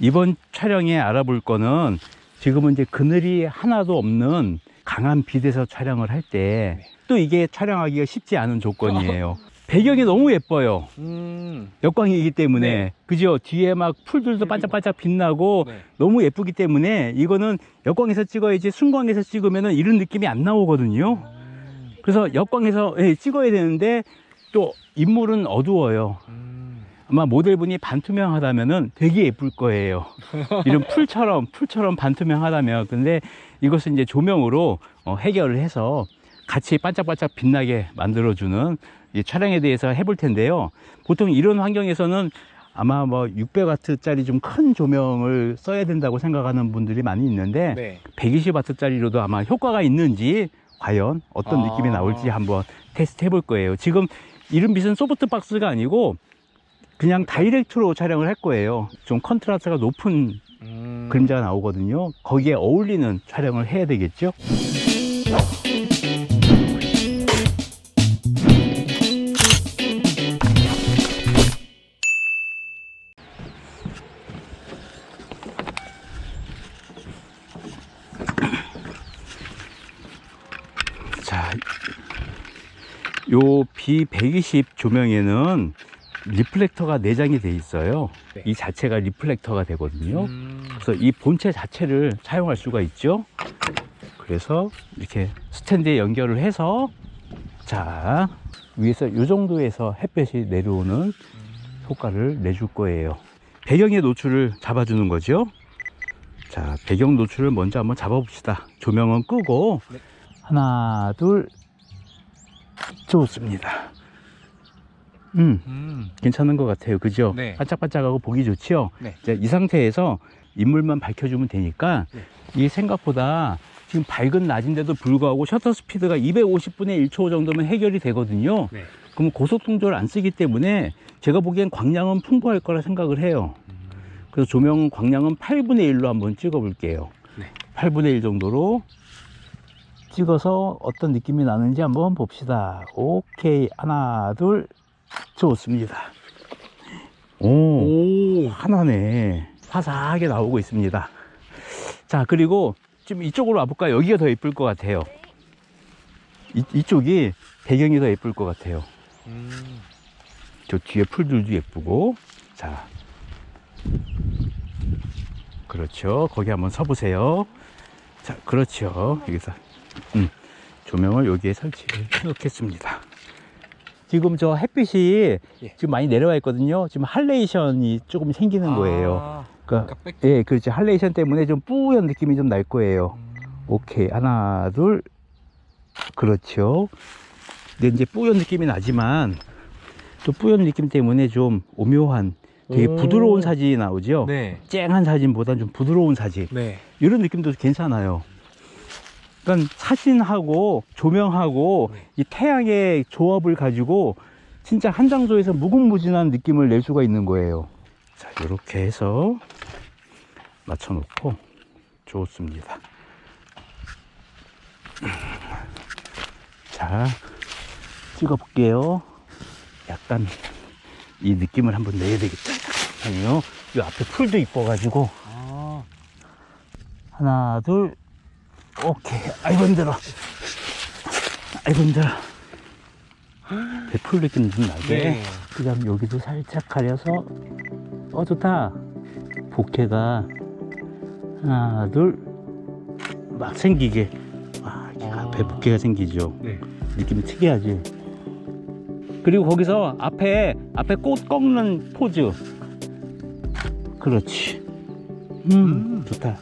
이번 촬영에 알아볼 거는 지금은 이제 그늘이 하나도 없는 강한 빛에서 촬영을 할 때 또 이게 촬영하기가 쉽지 않은 조건이에요. 배경이 너무 예뻐요. 음. 역광이기 때문에 네. 그죠? 뒤에 막 풀들도 반짝반짝 빛나고 네. 너무 예쁘기 때문에 이거는 역광에서 찍어야지 순광에서 찍으면은 이런 느낌이 안 나오거든요. 그래서 역광에서 예, 찍어야 되는데 또 인물은 어두워요. 음. 아마 모델분이 반투명하다면은 되게 예쁠 거예요. 이런 풀처럼 풀처럼 반투명하다면 근데 이것은 이제 조명으로 어, 해결을 해서 같이 반짝반짝 빛나게 만들어주는 이 촬영에 대해서 해볼 텐데요. 보통 이런 환경에서는 아마 뭐 600와트짜리 좀 큰 조명을 써야 된다고 생각하는 분들이 많이 있는데 네. 120와트짜리로도 아마 효과가 있는지 과연 어떤 아. 느낌이 나올지 한번 테스트 해볼 거예요. 지금 이른 빛은 소프트 박스가 아니고 그냥 다이렉트로 촬영을 할 거예요. 좀 컨트라스트가 높은 음. 그림자가 나오거든요. 거기에 어울리는 촬영을 해야 되겠죠. 자, 요 B120 조명에는 리플렉터가 내장이 돼 있어요. 네. 이 자체가 리플렉터가 되거든요. 음. 그래서 이 본체 자체를 사용할 수가 있죠. 그래서 이렇게 스탠드에 연결을 해서 자 위에서 이 정도에서 햇볕이 내려오는 효과를 내줄 거예요. 배경의 노출을 잡아주는 거죠. 자 배경 노출을 먼저 한번 잡아 봅시다. 조명은 끄고 네. 하나 둘 좋습니다. 음 음. 괜찮은 것 같아요. 그죠? 네. 반짝반짝하고 보기 좋지요? 네. 이제 이 상태에서 인물만 밝혀주면 되니까 네. 이게 생각보다 지금 밝은 낮인데도 불구하고 셔터 스피드가 250분의 1초 정도면 해결이 되거든요. 네. 그러면 고속 통조를 안 쓰기 때문에 제가 보기엔 광량은 풍부할 거라 생각을 해요. 그래서 조명 광량은 8분의 1로 한번 찍어 볼게요. 네. 8분의 1 정도로 찍어서 어떤 느낌이 나는지 한번 봅시다. 오케이. 하나, 둘. 좋습니다. 오, 오. 하나네. 화사하게 나오고 있습니다. 자, 그리고 좀 이쪽으로 와볼까요? 여기가 더 예쁠 것 같아요. 이, 이쪽이 배경이 더 예쁠 것 같아요. 음. 저 뒤에 풀들도 예쁘고. 자. 그렇죠. 거기 한번 서보세요. 자, 그렇죠. 여기서. 음, 조명을 여기에 설치해 놓겠습니다. 지금 저 햇빛이 예. 지금 많이 내려와 있거든요. 지금 할레이션이 조금 생기는 거예요. 아. 그러니까, 깜빡. 예, 그렇지. 할레이션 때문에 좀 뿌연 느낌이 좀 날 거예요. 음. 오케이. 하나, 둘. 그렇죠. 근데 이제 뿌연 느낌이 나지만 또 뿌연 느낌 때문에 좀 오묘한 되게 오. 부드러운 사진이 나오죠. 네. 쨍한 사진보다는 좀 부드러운 사진. 네. 이런 느낌도 괜찮아요. 그러니까 사진하고 조명하고 네. 이 태양의 조합을 가지고 진짜 한 장소에서 무궁무진한 느낌을 낼 수가 있는 거예요. 자, 이렇게 해서 맞춰 놓고 좋습니다. 자, 찍어 볼게요. 약간 이 느낌을 한번 내야 되겠다. 아니요, 이 앞에 풀도 이뻐 가지고 아. 하나, 둘, 오케이. 아이고, 힘들어. 아이고, 힘들어. 배풀 느낌 좀 나게. 네. 그 다음 여기도 살짝 가려서, 어, 좋다. 복해가 하나, 둘, 막 생기게. 아, 이게 아. 앞에 복해가 생기죠. 네. 느낌이 특이하지. 그리고 거기서 앞에, 앞에 꽃 꺾는 포즈. 그렇지. 음, 음. 좋다.